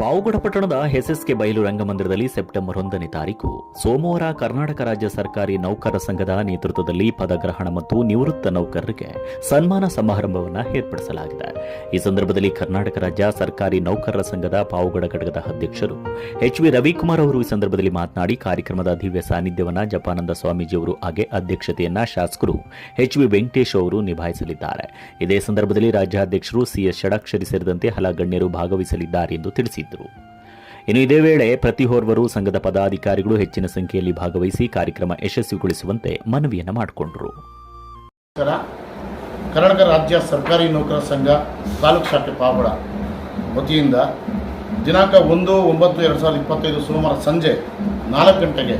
ಪಾವಗಡ ಪಟ್ಟಣದ ಎಸ್ಎಸ್ಕೆ ಬಯಲು ರಂಗಮಂದಿರದಲ್ಲಿ ಸೆಪ್ಟೆಂಬರ್ ಒಂದನೇ ತಾರೀಕು. ಸೋಮವಾರ ಕರ್ನಾಟಕ ರಾಜ್ಯ ಸರ್ಕಾರಿ ನೌಕರರ ಸಂಘದ ನೇತೃತ್ವದಲ್ಲಿ ಪದಗ್ರಹಣ ಮತ್ತು ನಿವೃತ್ತ ನೌಕರರಿಗೆ ಸನ್ಮಾನ ಸಮಾರಂಭವನ್ನು ಏರ್ಪಡಿಸಲಾಗಿದೆ. ಈ ಸಂದರ್ಭದಲ್ಲಿ ಕರ್ನಾಟಕ ರಾಜ್ಯ ಸರ್ಕಾರಿ ನೌಕರರ ಸಂಘದ ಪಾವಗಡ ಘಟಕದ ಅಧ್ಯಕ್ಷರು ಎಚ್ ವಿ ರವಿಕುಮಾರ್ ಅವರು ಈ ಸಂದರ್ಭದಲ್ಲಿ ಮಾತನಾಡಿ, ಕಾರ್ಯಕ್ರಮದ ದಿವ್ಯ ಸಾನ್ನಿಧ್ಯವನ್ನು ಜಪಾನಂದ ಸ್ವಾಮೀಜಿಯವರು ಹಾಗೆ ಅಧ್ಯಕ್ಷತೆಯನ್ನ ಶಾಸಕರು ಎಚ್ ವಿ ವೆಂಕಟೇಶ್ ಅವರು ನಿಭಾಯಿಸಲಿದ್ದಾರೆ. ಇದೇ ಸಂದರ್ಭದಲ್ಲಿ ರಾಜ್ಯಾಧ್ಯಕ್ಷರು ಸಿಎಸ್ ಷಡಾಕ್ಷರಿ ಸೇರಿದಂತೆ ಹಲ ಗಣ್ಯರು ಭಾಗವಹಿಸಲಿದ್ದಾರೆ ಎಂದು ತಿಳಿಸಿದರು. ಇನ್ನು ಇದೇ ವೇಳೆ ಪ್ರತಿಯೋರ್ವರು ಸಂಘದ ಪದಾಧಿಕಾರಿಗಳು ಹೆಚ್ಚಿನ ಸಂಖ್ಯೆಯಲ್ಲಿ ಭಾಗವಹಿಸಿ ಕಾರ್ಯಕ್ರಮ ಯಶಸ್ವಿಗೊಳಿಸುವಂತೆ ಮನವಿಯನ್ನು ಮಾಡಿಕೊಂಡರು. ಕರ್ನಾಟಕ ರಾಜ್ಯ ಸರ್ಕಾರಿ ನೌಕರರ ಸಂಘ ತಾಲೂಕು ಶಾಖೆ ಪಾವಳ ವತಿಯಿಂದ ದಿನಾಂಕ ಒಂದು, ಒಂಬತ್ತು, ಎರಡು ಸಾವಿರದ ಇಪ್ಪತ್ತೈದು ಸೋಮವಾರ ಸಂಜೆ ನಾಲ್ಕು ಗಂಟೆಗೆ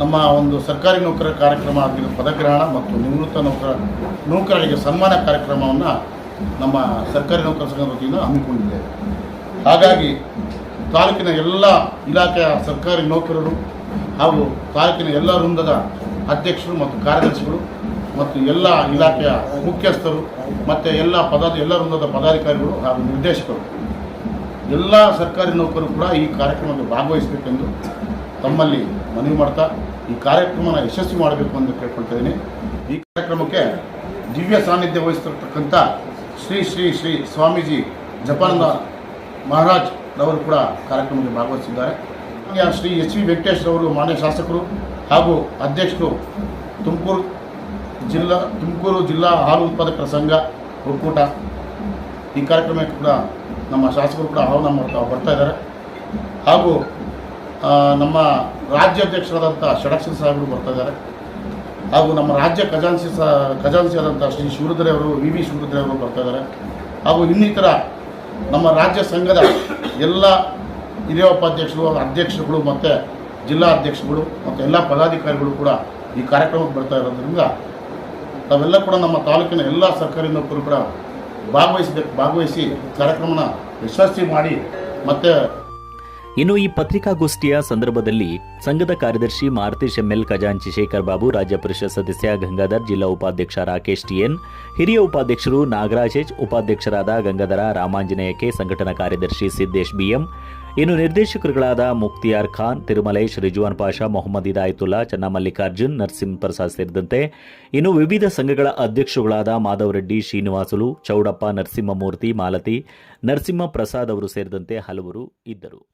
ನಮ್ಮ ಒಂದು ಸರ್ಕಾರಿ ನೌಕರರ ಕಾರ್ಯಕ್ರಮ ಆಗಿರೋ ಪದಗ್ರಹಣ ಮತ್ತು ನಿವೃತ್ತ ನೌಕರ, ನೌಕರರಿಗೆ ಸನ್ಮಾನ ಕಾರ್ಯಕ್ರಮವನ್ನು ನಮ್ಮ ಸರ್ಕಾರಿ ನೌಕರ ಸಂಘದ ವತಿಯಿಂದ ಹಮ್ಮಿಕೊಂಡಿದ್ದೇವೆ. ಹಾಗಾಗಿ ತಾಲೂಕಿನ ಎಲ್ಲ ಇಲಾಖೆಯ ಸರ್ಕಾರಿ ನೌಕರರು ಹಾಗೂ ತಾಲೂಕಿನ ಎಲ್ಲ ವೃಂದದ ಅಧ್ಯಕ್ಷರು ಮತ್ತು ಕಾರ್ಯದರ್ಶಿಗಳು ಮತ್ತು ಎಲ್ಲ ಇಲಾಖೆಯ ಮುಖ್ಯಸ್ಥರು ಮತ್ತು ಎಲ್ಲ ಪದ, ಎಲ್ಲ ವೃಂದದ ಪದಾಧಿಕಾರಿಗಳು ಹಾಗೂ ನಿರ್ದೇಶಕರು, ಎಲ್ಲ ಸರ್ಕಾರಿ ನೌಕರರು ಕೂಡ ಈ ಕಾರ್ಯಕ್ರಮದಲ್ಲಿ ಭಾಗವಹಿಸಬೇಕೆಂದು ತಮ್ಮಲ್ಲಿ ಮನವಿ ಮಾಡ್ತಾ ಈ ಕಾರ್ಯಕ್ರಮನ ಯಶಸ್ವಿ ಮಾಡಬೇಕು ಎಂದು ಕೇಳ್ಕೊಳ್ತಾ ಈ ಕಾರ್ಯಕ್ರಮಕ್ಕೆ ದಿವ್ಯ ಸಾನ್ನಿಧ್ಯ ವಹಿಸ್ತಿರ್ತಕ್ಕಂಥ ಶ್ರೀ ಶ್ರೀ ಶ್ರೀ ಸ್ವಾಮೀಜಿ ಜಪಾನದ ಮಹಾರಾಜ್ ರವರು ಕೂಡ ಕಾರ್ಯಕ್ರಮದಲ್ಲಿ ಭಾಗವಹಿಸಿದ್ದಾರೆ. ಶ್ರೀ ಎಚ್ ವಿ ವೆಂಕಟೇಶ್ ರವರು ಮಾನ್ಯ ಶಾಸಕರು ಹಾಗೂ ಅಧ್ಯಕ್ಷರು ತುಮಕೂರು ಜಿಲ್ಲಾ ತುಮಕೂರು ಜಿಲ್ಲಾ ಹಾಲು ಉತ್ಪಾದಕರ ಸಂಘ ಒಕ್ಕೂಟ ಈ ಕಾರ್ಯಕ್ರಮಕ್ಕೆ ಕೂಡ ನಮ್ಮ ಶಾಸಕರು ಕೂಡ ಆಹ್ವಾನ ಮಾಡ್ತಾ ಬರ್ತಾ ಇದ್ದಾರೆ. ಹಾಗೂ ನಮ್ಮ ರಾಜ್ಯಾಧ್ಯಕ್ಷರಾದಂಥ ಷಡಕ್ಷರ ಸಾಹೇಬರು ಬರ್ತಾ ಇದ್ದಾರೆ. ಹಾಗೂ ನಮ್ಮ ರಾಜ್ಯ ಖಜಾನ್ಸಿ ಸ ಖಜಾನ್ಸಿ ಆದಂಥ ಶ್ರೀ ಶಿವರುದ್ರೆಯವರು ವಿ ವಿ ಶಿವರುದ್ರೆಯವರು ಬರ್ತಾ ಇದ್ದಾರೆ. ಹಾಗೂ ಇನ್ನಿತರ ನಮ್ಮ ರಾಜ್ಯ ಸಂಘದ ಎಲ್ಲ ಹಿರಿಯ ಉಪಾಧ್ಯಕ್ಷರು ಅಧ್ಯಕ್ಷರುಗಳು ಮತ್ತು ಜಿಲ್ಲಾ ಅಧ್ಯಕ್ಷರುಗಳು ಮತ್ತು ಎಲ್ಲ ಪದಾಧಿಕಾರಿಗಳು ಕೂಡ ಈ ಕಾರ್ಯಕ್ರಮಕ್ಕೆ ಬರ್ತಾ ಇರೋದ್ರಿಂದ ತಾವೆಲ್ಲ ಕೂಡ ನಮ್ಮ ತಾಲೂಕಿನ ಎಲ್ಲ ಸರ್ಕಾರಿ ನೌಕರರು ಕೂಡ ಭಾಗವಹಿಸಬೇಕು ಭಾಗವಹಿಸಿ ಕಾರ್ಯಕ್ರಮನ ಯಶಸ್ವಿ ಮಾಡಿ ಮತ್ತು ಇನ್ನು ಈ ಪತ್ರಿಕಾಗೋಷ್ಠಿಯ ಸಂದರ್ಭದಲ್ಲಿ ಸಂಘದ ಕಾರ್ಯದರ್ಶಿ ಮಾರುತಿ ಎಂಎಲ್ ಖಜಾಂಚಿ ಶೇಖರ್ ಬಾಬು ರಾಜ್ಯ ಪರಿಷತ್ ಸದಸ್ಯ ಗಂಗಾಧರ್, ಜಿಲ್ಲಾ ಉಪಾಧ್ಯಕ್ಷ ರಾಕೇಶ್ ಟಿಎನ್ ಹಿರಿಯ ಉಪಾಧ್ಯಕ್ಷರು ನಾಗರಾಜ್ ಎಚ್, ಉಪಾಧ್ಯಕ್ಷರಾದ ಗಂಗಾಧರ ರಾಮಾಂಜನೇಯಕ್ಕೆ ಸಂಘಟನಾ ಕಾರ್ಯದರ್ಶಿ ಸಿದ್ದೇಶ್ ಬಿಎಂ, ಇನ್ನು ನಿರ್ದೇಶಕರುಗಳಾದ ಮುಕ್ತಿಯಾರ್ ಖಾನ್, ತಿರುಮಲೇಶ್, ರಿಜ್ವಾನ್ ಪಾಷಾ, ಮೊಹಮ್ಮದ್ ಇದಾಯತುಲ್ಲಾ ಚನ್ನಮಲ್ಲಿಕಾರ್ಜುನ್ ನರಸಿಂಹ ಪ್ರಸಾದ್ ಸೇರಿದಂತೆ ಇನ್ನು ವಿವಿಧ ಸಂಘಗಳ ಅಧ್ಯಕ್ಷರುಗಳಾದ ಮಾಧವ್ ರೆಡ್ಡಿ, ಶ್ರೀನಿವಾಸುಲು, ಚೌಡಪ್ಪ, ನರಸಿಂಹಮೂರ್ತಿ, ಮಾಲತಿ, ನರಸಿಂಹ ಪ್ರಸಾದ್ ಅವರು ಸೇರಿದಂತೆ ಹಲವರು ಇದ್ದರು.